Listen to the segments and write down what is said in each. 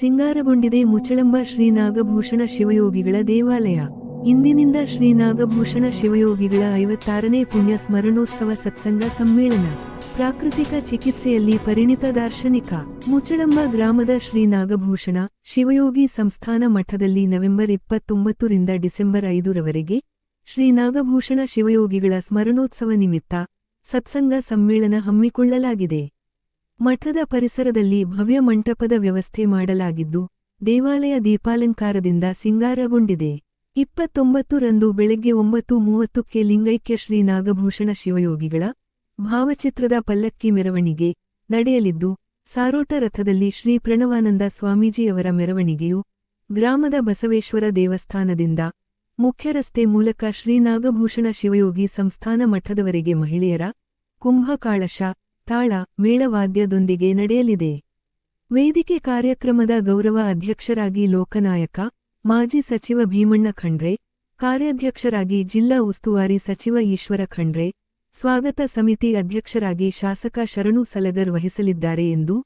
ಸಿಂಗಾರಗೊಂಡಿದೆ ಮುಚ್ಚಳಂಬ ಶ್ರೀ ನಾಗಭೂಷಣ ಶಿವಯೋಗಿಗಳ ದೇವಾಲಯ. ಇಂದಿನಿಂದ ಶ್ರೀ ನಾಗಭೂಷಣ ಶಿವಯೋಗಿಗಳ ಐವತ್ತಾರನೇ ಪುಣ್ಯ ಸ್ಮರಣೋತ್ಸವ ಸತ್ಸಂಗ ಸಮ್ಮೇಳನ. ಪ್ರಾಕೃತಿಕ ಚಿಕಿತ್ಸೆಯಲ್ಲಿ ಪರಿಣಿತ ದಾರ್ಶನಿಕ. ಮುಚ್ಚಳಂಬ ಗ್ರಾಮದ ಶ್ರೀ ನಾಗಭೂಷಣ ಶಿವಯೋಗಿ ಸಂಸ್ಥಾನ ಮಠದಲ್ಲಿ ನವೆಂಬರ್ ಇಪ್ಪತ್ತೊಂಬತ್ತರಿಂದ ಡಿಸೆಂಬರ್ ಐದರವರೆಗೆ ಶ್ರೀ ನಾಗಭೂಷಣ ಶಿವಯೋಗಿಗಳ ಸ್ಮರಣೋತ್ಸವ ನಿಮಿತ್ತ ಸತ್ಸಂಗ ಸಮ್ಮೇಳನ ಹಮ್ಮಿಕೊಳ್ಳಲಾಗಿದೆ. ಮಠದ ಪರಿಸರದಲ್ಲಿ ಭವ್ಯ ಮಂಟಪದ ವ್ಯವಸ್ಥೆ ಮಾಡಲಾಗಿದ್ದು, ದೇವಾಲಯ ದೀಪಾಲಂಕಾರದಿಂದ ಸಿಂಗಾರಗೊಂಡಿದೆ. ಇಪ್ಪತ್ತೊಂಬತ್ತು ರಂದು ಬೆಳಗ್ಗೆ ಒಂಬತ್ತು ಮೂವತ್ತಕ್ಕೆ ಲಿಂಗೈಕ್ಯ ಶ್ರೀ ನಾಗಭೂಷಣ ಶಿವಯೋಗಿಗಳ ಭಾವಚಿತ್ರದ ಪಲ್ಲಕ್ಕಿ ಮೆರವಣಿಗೆ ನಡೆಯಲಿದ್ದು, ಸಾರೋಟ ರಥದಲ್ಲಿ ಶ್ರೀ ಪ್ರಣವಾನಂದ ಸ್ವಾಮೀಜಿಯವರ ಮೆರವಣಿಗೆಯು ಗ್ರಾಮದ ಬಸವೇಶ್ವರ ದೇವಸ್ಥಾನದಿಂದ ಮುಖ್ಯ ರಸ್ತೆ ಮೂಲಕ ಶ್ರೀ ನಾಗಭೂಷಣ ಶಿವಯೋಗಿ ಸಂಸ್ಥಾನ ಮಠದವರೆಗೆ ಮಹಿಳೆಯರ ಕುಂಭಕಾಳಶ ತಾಳ ಮೇಳವಾದ್ಯದೊಂದಿಗೆ ನಡೆಯಲಿದೆ. ವೇದಿಕೆ ಕಾರ್ಯಕ್ರಮದ ಗೌರವ ಅಧ್ಯಕ್ಷರಾಗಿ ಲೋಕನಾಯಕ, ಮಾಜಿ ಸಚಿವ ಭೀಮಣ್ಣ ಖಂಡ್ರೆ, ಕಾರ್ಯಾಧ್ಯಕ್ಷರಾಗಿ ಜಿಲ್ಲಾ ಉಸ್ತುವಾರಿ ಸಚಿವ ಈಶ್ವರ ಖಂಡ್ರೆ, ಸ್ವಾಗತ ಸಮಿತಿ ಅಧ್ಯಕ್ಷರಾಗಿ ಶಾಸಕ ಶರಣು ಸಲಗರ್ ವಹಿಸಲಿದ್ದಾರೆ ಎಂದು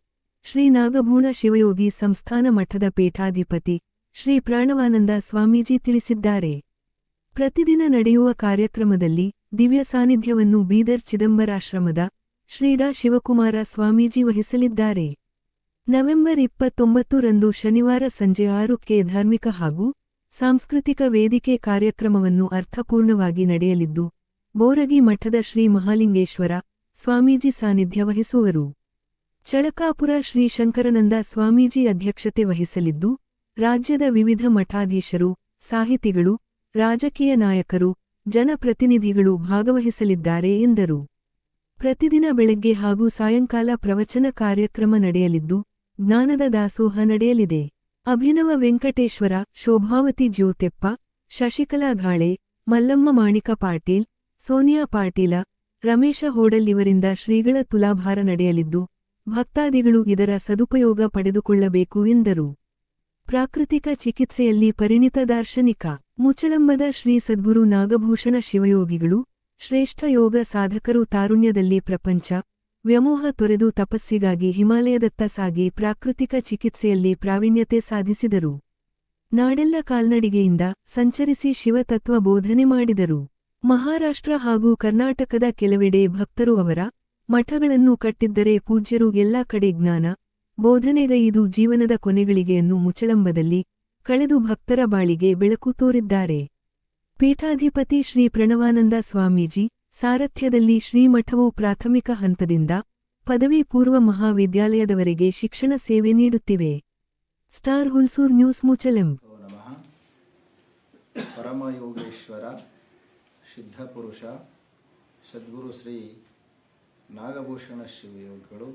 ಶ್ರೀ ನಾಗಭೂಣ ಶಿವಯೋಗಿ ಸಂಸ್ಥಾನ ಮಠದ ಪೀಠಾಧಿಪತಿ ಶ್ರೀ ಪ್ರಾಣವಾನಂದ ಸ್ವಾಮೀಜಿ ತಿಳಿಸಿದ್ದಾರೆ. ಪ್ರತಿದಿನ ನಡೆಯುವ ಕಾರ್ಯಕ್ರಮದಲ್ಲಿ ದಿವ್ಯ ಸಾನ್ನಿಧ್ಯವನ್ನು ಬೀದರ್ ಚಿದಂಬರಾಶ್ರಮದ ಶ್ರೀಡಾ ಶಿವಕುಮಾರ ಸ್ವಾಮೀಜಿ ವಹಿಸಲಿದ್ದಾರೆ. ನವೆಂಬರ್ ಇಪ್ಪತ್ತೊಂಬತ್ತು ರಂದು ಶನಿವಾರ ಸಂಜೆ ಆರುಕ್ಕೆ ಧಾರ್ಮಿಕ ಹಾಗೂ ಸಾಂಸ್ಕೃತಿಕ ವೇದಿಕೆ ಕಾರ್ಯಕ್ರಮವನ್ನು ಅರ್ಥಪೂರ್ಣವಾಗಿ ನಡೆಯಲಿದ್ದು, ಬೋರಗಿ ಮಠದ ಶ್ರೀ ಮಹಾಲಿಂಗೇಶ್ವರ ಸ್ವಾಮೀಜಿ ಸಾನ್ನಿಧ್ಯ ವಹಿಸುವರು. ಚಳಕಾಪುರ ಶ್ರೀ ಶಂಕರನಂದ ಸ್ವಾಮೀಜಿ ಅಧ್ಯಕ್ಷತೆ ವಹಿಸಲಿದ್ದು, ರಾಜ್ಯದ ವಿವಿಧ ಮಠಾಧೀಶರು, ಸಾಹಿತಿಗಳು, ರಾಜಕೀಯ ನಾಯಕರು, ಜನಪ್ರತಿನಿಧಿಗಳು ಭಾಗವಹಿಸಲಿದ್ದಾರೆ ಎಂದರು. ಪ್ರತಿದಿನ ಬೆಳಗ್ಗೆ ಹಾಗೂ ಸಾಯಂಕಾಲ ಪ್ರವಚನ ಕಾರ್ಯಕ್ರಮ ನಡೆಯಲಿದ್ದು, ಜ್ಞಾನದ ದಾಸೋಹ ನಡೆಯಲಿದೆ. ಅಭಿನವ ವೆಂಕಟೇಶ್ವರ, ಶೋಭಾವತಿ ಜ್ಯೋತೆಪ್ಪ, ಶಶಿಕಲಾ ಘಾಳೆ ಮಲ್ಲಮ್ಮ ಮಾಣಿಕ ಪಾಟೀಲ್, ಸೋನಿಯಾ ಪಾಟೀಲ, ರಮೇಶ ಹೋಡಲ್ ಇವರಿಂದ ಶ್ರೀಗಳ ತುಲಾಭಾರ ನಡೆಯಲಿದ್ದು, ಭಕ್ತಾದಿಗಳು ಇದರ ಸದುಪಯೋಗ ಪಡೆದುಕೊಳ್ಳಬೇಕು ಎಂದರು. ಪ್ರಾಕೃತಿಕ ಚಿಕಿತ್ಸೆಯಲ್ಲಿ ಪರಿಣಿತ ದಾರ್ಶನಿಕ ಮುಚಳಂಬದ ಶ್ರೀ ಸದ್ಗುರು ನಾಗಭೂಷಣ ಶಿವಯೋಗಿಗಳು ಶ್ರೇಷ್ಠ ಯೋಗ ಸಾಧಕರು ತಾರುಣ್ಯದಲ್ಲಿ ಪ್ರಪಂಚ. ವ್ಯಮೋಹ ತೊರೆದು ತಪಸ್ಸಿಗಾಗಿ ಹಿಮಾಲಯದತ್ತ ಸಾಗಿ ಪ್ರಾಕೃತಿಕ ಚಿಕಿತ್ಸೆಯಲ್ಲಿ ಪ್ರಾವೀಣ್ಯತೆ ಸಾಧಿಸಿದರು. ನಾಡೆಲ್ಲ ಕಾಲ್ನಡಿಗೆಯಿಂದ ಸಂಚರಿಸಿ ಶಿವತತ್ವ ಬೋಧನೆ ಮಾಡಿದರು. ಮಹಾರಾಷ್ಟ್ರ ಹಾಗೂ ಕರ್ನಾಟಕದ ಕೆಲವೆಡೆ ಭಕ್ತರು ಅವರ ಮಠಗಳನ್ನು ಕಟ್ಟಿದ್ದರೆ ಪೂಜ್ಯರು ಎಲ್ಲಾ ಕಡೆ ಜ್ಞಾನ ಬೋಧನೆಗೈದು ಜೀವನದ ಕೊನೆಗಳಿಗೆಯನ್ನು ಮುಚ್ಚಳಂಬದಲ್ಲಿ ಕಳೆದು ಭಕ್ತರ ಬಾಳಿಗೆ ಬೆಳಕು ತೋರಿದ್ದಾರೆ. ಪೀಠಾಧಿಪತಿ ಶ್ರೀ ಪ್ರಣವಾನಂದ ಸ್ವಾಮೀಜಿ ಸಾರಥ್ಯದಲ್ಲಿ ಶ್ರೀಮಠವು ಪ್ರಾಥಮಿಕ ಹಂತದಿಂದ ಪದವಿ ಪೂರ್ವ ಮಹಾವಿದ್ಯಾಲಯದವರೆಗೆ ಶಿಕ್ಷಣ ಸೇವೆ ನೀಡುತ್ತಿವೆ. ಸ್ಟಾರ್ ಹುಲ್ಸೂರ್ ನ್ಯೂಸ್ ಮುಚಲೆಂ. ಪರಮಯೋಗೇಶ್ವರ, ಸಿದ್ಧಪುರುಷ, ಸದ್ಗುರು ಶ್ರೀ ನಾಗಭೂಷಣ ಶಿವಯೋಗಿಗಳು,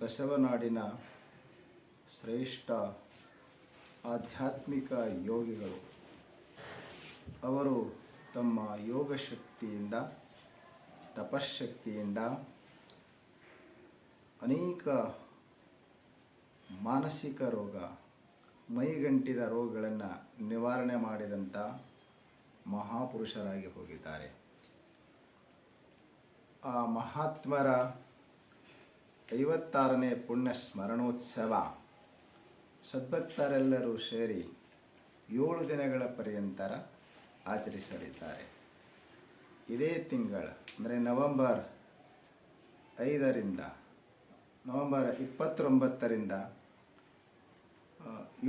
ಬಸವನಾಡಿನ ಶ್ರೇಷ್ಠ ಆಧ್ಯಾತ್ಮಿಕ ಯೋಗಿಗಳು ಅವರು ತಮ್ಮ ಯೋಗ ಶಕ್ತಿಯಿಂದ ತಪಶ್ಶಕ್ತಿಯಿಂದ ಅನೇಕ ಮಾನಸಿಕ ರೋಗ, ಮೈಗಂಟಿದ ರೋಗಗಳನ್ನು ನಿವಾರಣೆ ಮಾಡಿದಂಥ ಮಹಾಪುರುಷರಾಗಿ ಹೋಗಿದ್ದಾರೆ. ಆ ಮಹಾತ್ಮರ ಐವತ್ತಾರನೇ ಪುಣ್ಯ ಸ್ಮರಣೋತ್ಸವ ಸದ್ಭಕ್ತರೆಲ್ಲರೂ ಸೇರಿ ಏಳು ದಿನಗಳ ಪರ್ಯಂತರ ಆಚರಿಸಲಿದ್ದಾರೆ. ಇದೇ ತಿಂಗಳ, ಅಂದರೆ ನವೆಂಬರ್ ಐದರಿಂದ, ನವೆಂಬರ್ ಇಪ್ಪತ್ತೊಂಬತ್ತರಿಂದ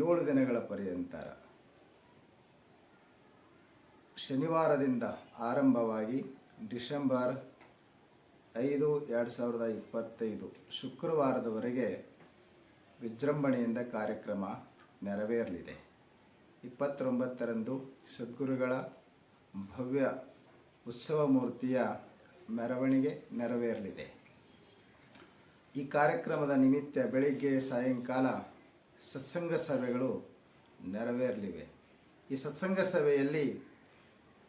ಏಳು ದಿನಗಳ ಪರ್ಯಂತರ ಶನಿವಾರದಿಂದ ಆರಂಭವಾಗಿ ಡಿಸೆಂಬರ್ ಐದು ಎರಡು ಸಾವಿರದ ಇಪ್ಪತ್ತೈದು ಶುಕ್ರವಾರದವರೆಗೆ ವಿಜೃಂಭಣೆಯಿಂದ ಕಾರ್ಯಕ್ರಮ ನೆರವೇರಲಿದೆ. ಇಪ್ಪತ್ತೊಂಬತ್ತರಂದು ಸದ್ಗುರುಗಳ ಭವ್ಯ ಉತ್ಸವ ಮೂರ್ತಿಯ ಮೆರವಣಿಗೆ ನೆರವೇರಲಿದೆ. ಈ ಕಾರ್ಯಕ್ರಮದ ನಿಮಿತ್ತ ಬೆಳಿಗ್ಗೆ ಸಾಯಂಕಾಲ ಸತ್ಸಂಗ ಸಭೆಗಳು ನೆರವೇರಲಿವೆ. ಈ ಸತ್ಸಂಗ ಸಭೆಯಲ್ಲಿ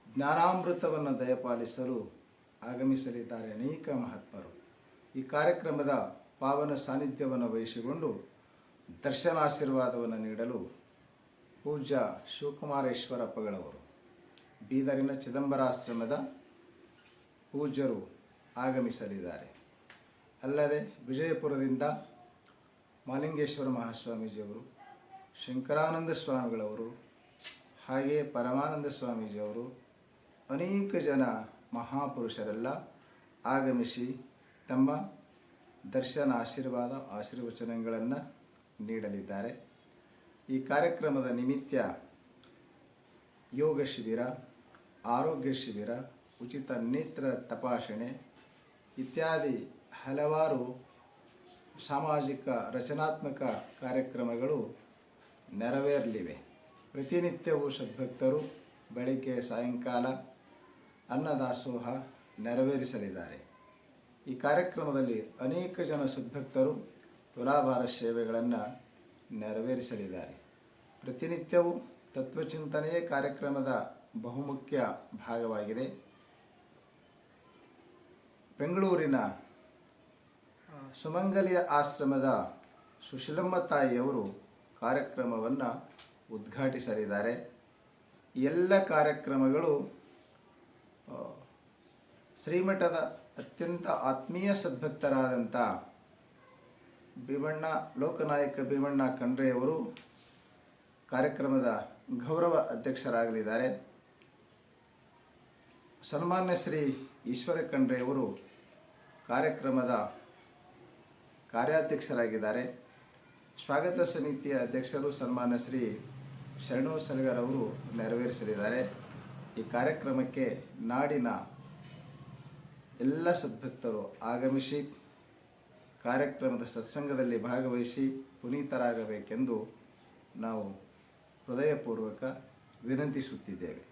ಜ್ಞಾನಾಮೃತವನ್ನು ದಯಪಾಲಿಸಲು ಆಗಮಿಸಲಿದ್ದಾರೆ ಅನೇಕ ಮಹಾತ್ಮರು. ಈ ಕಾರ್ಯಕ್ರಮದ ಪಾವನ ಸಾನ್ನಿಧ್ಯವನ್ನು ವಹಿಸಿಕೊಂಡು ದರ್ಶನಾಶೀರ್ವಾದವನ್ನು ನೀಡಲು ಪೂಜ್ಯ ಶಿವಕುಮಾರೇಶ್ವರಪ್ಪಗಳವರು, ಬೀದರಿನ ಚಿದಂಬರಾಶ್ರಮದ ಪೂಜ್ಯರು ಆಗಮಿಸಲಿದ್ದಾರೆ. ಅಲ್ಲದೆ ವಿಜಯಪುರದಿಂದ ಮಾಲಿಂಗೇಶ್ವರ ಮಹಾಸ್ವಾಮೀಜಿಯವರು, ಶಂಕರಾನಂದ ಸ್ವಾಮಿಗಳವರು ಹಾಗೆಯೇ ಪರಮಾನಂದ ಸ್ವಾಮೀಜಿಯವರು ಅನೇಕ ಜನ ಮಹಾಪುರುಷರೆಲ್ಲ ಆಗಮಿಸಿ ತಮ್ಮ ದರ್ಶನ ಆಶೀರ್ವಾದ, ಆಶೀರ್ವಚನಗಳನ್ನು ನೀಡಲಿದ್ದಾರೆ. ಈ ಕಾರ್ಯಕ್ರಮದ ನಿಮಿತ್ತ ಯೋಗ ಶಿಬಿರ, ಆರೋಗ್ಯ ಶಿಬಿರ, ಉಚಿತ ನೇತ್ರ ತಪಾಸಣೆ ಇತ್ಯಾದಿ ಹಲವಾರು ಸಾಮಾಜಿಕ ರಚನಾತ್ಮಕ ಕಾರ್ಯಕ್ರಮಗಳು ನೆರವೇರಲಿವೆ. ಪ್ರತಿನಿತ್ಯವೂ ಸದ್ಭಕ್ತರು ಬೆಳಗ್ಗೆ, ಸಾಯಂಕಾಲ ಅನ್ನದಾಸೋಹ ನೆರವೇರಿಸಲಿದ್ದಾರೆ. ಈ ಕಾರ್ಯಕ್ರಮದಲ್ಲಿ ಅನೇಕ ಜನ ಸದ್ಭಕ್ತರು ತುಲಾಭಾರ ಸೇವೆಗಳನ್ನು ನೆರವೇರಿಸಲಿದ್ದಾರೆ. ಪ್ರತಿನಿತ್ಯವೂ ತತ್ವಚಿಂತನೆಯೇ ಕಾರ್ಯಕ್ರಮದ ಬಹುಮುಖ್ಯ ಭಾಗವಾಗಿದೆ. ಬೆಂಗಳೂರಿನ ಸುಮಂಗಲಿಯ ಆಶ್ರಮದ ಸುಶೀಲಮ್ಮ ತಾಯಿಯವರು ಕಾರ್ಯಕ್ರಮವನ್ನು ಉದ್ಘಾಟಿಸಲಿದ್ದಾರೆ. ಎಲ್ಲ ಕಾರ್ಯಕ್ರಮಗಳು ಶ್ರೀಮಠದ ಅತ್ಯಂತ ಆತ್ಮೀಯ ಸದ್ಭಕ್ತರಾದಂಥ ಭೀಮಣ್ಣ, ಲೋಕನಾಯಕ ಭೀಮಣ್ಣ ಖಂಡ್ರೆಯವರು ಕಾರ್ಯಕ್ರಮದ ಗೌರವ ಅಧ್ಯಕ್ಷರಾಗಲಿದ್ದಾರೆ. ಸನ್ಮಾನ್ಯ ಶ್ರೀ ಈಶ್ವರ ಖಂಡ್ರೆಯವರು ಕಾರ್ಯಕ್ರಮದ ಕಾರ್ಯಾಧ್ಯಕ್ಷರಾಗಿದ್ದಾರೆ. ಸ್ವಾಗತ ಸಮಿತಿಯ ಅಧ್ಯಕ್ಷರು ಸನ್ಮಾನ್ಯ ಶ್ರೀ ಶರಣು ಸಲಗರ್ ಅವರು ನೆರವೇರಿಸಲಿದ್ದಾರೆ. ಈ ಕಾರ್ಯಕ್ರಮಕ್ಕೆ ನಾಡಿನ ಎಲ್ಲ ಸದ್ಭಕ್ತರು ಆಗಮಿಸಿ ಕಾರ್ಯಕ್ರಮದ ಸತ್ಸಂಗದಲ್ಲಿ ಭಾಗವಹಿಸಿ ಪುನೀತರಾಗಬೇಕೆಂದು ನಾವು ಹೃದಯಪೂರ್ವಕ ವಿನಂತಿಸುತ್ತಿದ್ದೇವೆ.